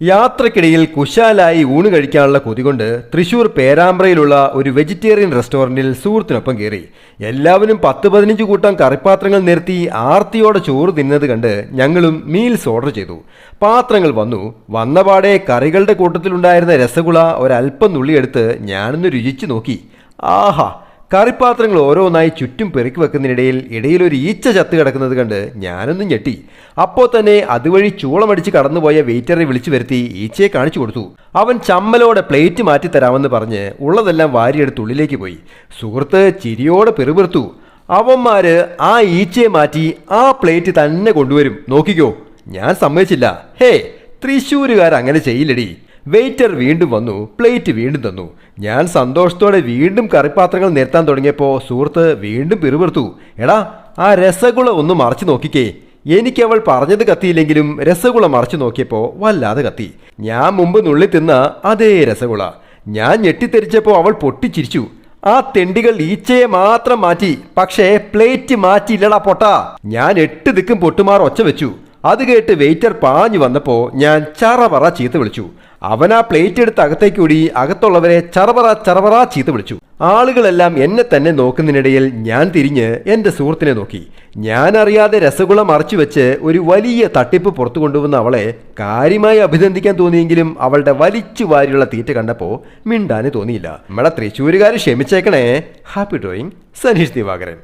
യാത്രക്കിടയിൽ കുശാലായി ഊണ് കഴിക്കാനുള്ള കൊതി കൊണ്ട് തൃശൂർ പേരാമ്പ്രയിലുള്ള ഒരു വെജിറ്റേറിയൻ റെസ്റ്റോറന്റിൽ സുഹൃത്തിനൊപ്പം കയറി. എല്ലാവരും പത്ത് പതിനഞ്ച് കൂട്ടം കറിപ്പാത്രങ്ങൾ നിരത്തി ആർത്തിയോടെ ചോറ് തിന്നത് കണ്ട് ഞങ്ങളും മീൽസ് ഓർഡർ ചെയ്തു. പാത്രങ്ങൾ വന്നു. വന്നപാടെ കറികളുടെ കൂട്ടത്തിലുണ്ടായിരുന്ന രസഗുള ഒരല്പം നുള്ളിയെടുത്ത് ഞാനൊന്ന് രുചിച്ചു നോക്കി. ആഹാ കറിപ്പാത്രങ്ങൾ ഓരോന്നായി ചുറ്റും പെറുക്കി വെക്കുന്നതിനിടയിൽ ഒരു ഈച്ച ചത്ത് കിടക്കുന്നത് കണ്ട് ഞാനൊന്നും ഞെട്ടി. അപ്പോൾ തന്നെ അതുവഴി ചൂളമടിച്ച് കടന്നുപോയ വെയിറ്ററെ വിളിച്ചു വരുത്തി ഈച്ചയെ കാണിച്ചു കൊടുത്തു. അവൻ ചമ്മലോടെ പ്ലേറ്റ് മാറ്റി തരാമെന്ന് പറഞ്ഞ് ഉള്ളതെല്ലാം വാരിയെടുത്ത് ഉള്ളിലേക്ക് പോയി. സുഹൃത്ത് ചിരിയോടെ പെറുപിറുത്തു. അവന്മാര് ആ ഈച്ചയെ മാറ്റി ആ പ്ലേറ്റ് തന്നെ കൊണ്ടുവരും. നോക്കിക്കോ ഞാൻ സമ്മതിച്ചില്ല. ഹേ തൃശ്ശൂരുകാർ അങ്ങനെ ചെയ്യില്ലടി. വെയിറ്റർ വീണ്ടും വന്നു പ്ലേറ്റ് വീണ്ടും തന്നു. ഞാൻ സന്തോഷത്തോടെ വീണ്ടും കറിപ്പാത്രങ്ങൾ നിരത്താൻ തുടങ്ങിയപ്പോൾ സുഹൃത്ത് വീണ്ടും പിറുപിറുത്തു. എടാ ആ രസഗുള ഒന്ന് മറച്ചു നോക്കിക്കേ. എനിക്ക് അവൾ പറഞ്ഞത് കത്തിയില്ലെങ്കിലും രസഗുള മറച്ചു നോക്കിയപ്പോൾ വല്ലാതെ കത്തി. ഞാൻ മുമ്പ് നുള്ളി തിന്ന അതേ രസഗുള. ഞാൻ ഞെട്ടിത്തെരിച്ചപ്പോൾ അവൾ പൊട്ടിച്ചിരിച്ചു. ആ തെണ്ടികൾ ഈച്ചയെ മാത്രം മാറ്റി പക്ഷേ പ്ലേറ്റ് മാറ്റിയില്ലടാ പൊട്ട. ഞാൻ എട്ട് ദിക്കും പൊട്ടുമാർ ഒച്ച വെച്ചു. അത് കേട്ട് വെയിറ്റർ പാഞ്ഞു വന്നപ്പോൾ ഞാൻ ചറപറ ചീത്ത വിളിച്ചു. അവൻ ആ പ്ലേറ്റ് എടുത്ത് അകത്തേക്ക് ഓടി അകത്തുള്ളവരെ ചറപറ ചറപറ ചീത്ത വിളിച്ചു. ആളുകളെല്ലാം എന്നെ തന്നെ നോക്കുന്നതിനിടയിൽ ഞാൻ തിരിഞ്ഞ് എന്റെ സുഹൃത്തിനെ നോക്കി. ഞാൻ അറിയാതെ രസഗുള മറച്ചു വെച്ച് ഒരു വലിയ തട്ടിപ്പ് പുറത്തു കൊണ്ടുവന്ന അവളെ കാര്യമായി അഭിനന്ദിക്കാൻ തോന്നിയെങ്കിലും അവളുടെ വലിച്ചു വാരിയുള്ള തീറ്റ കണ്ടപ്പോൾ മിണ്ടാന് തോന്നിയില്ല. നമ്മളെ തൃശ്ശൂരുകാർ ക്ഷമിച്ചേക്കണേ. Happy drawing Saneesh Divakaran.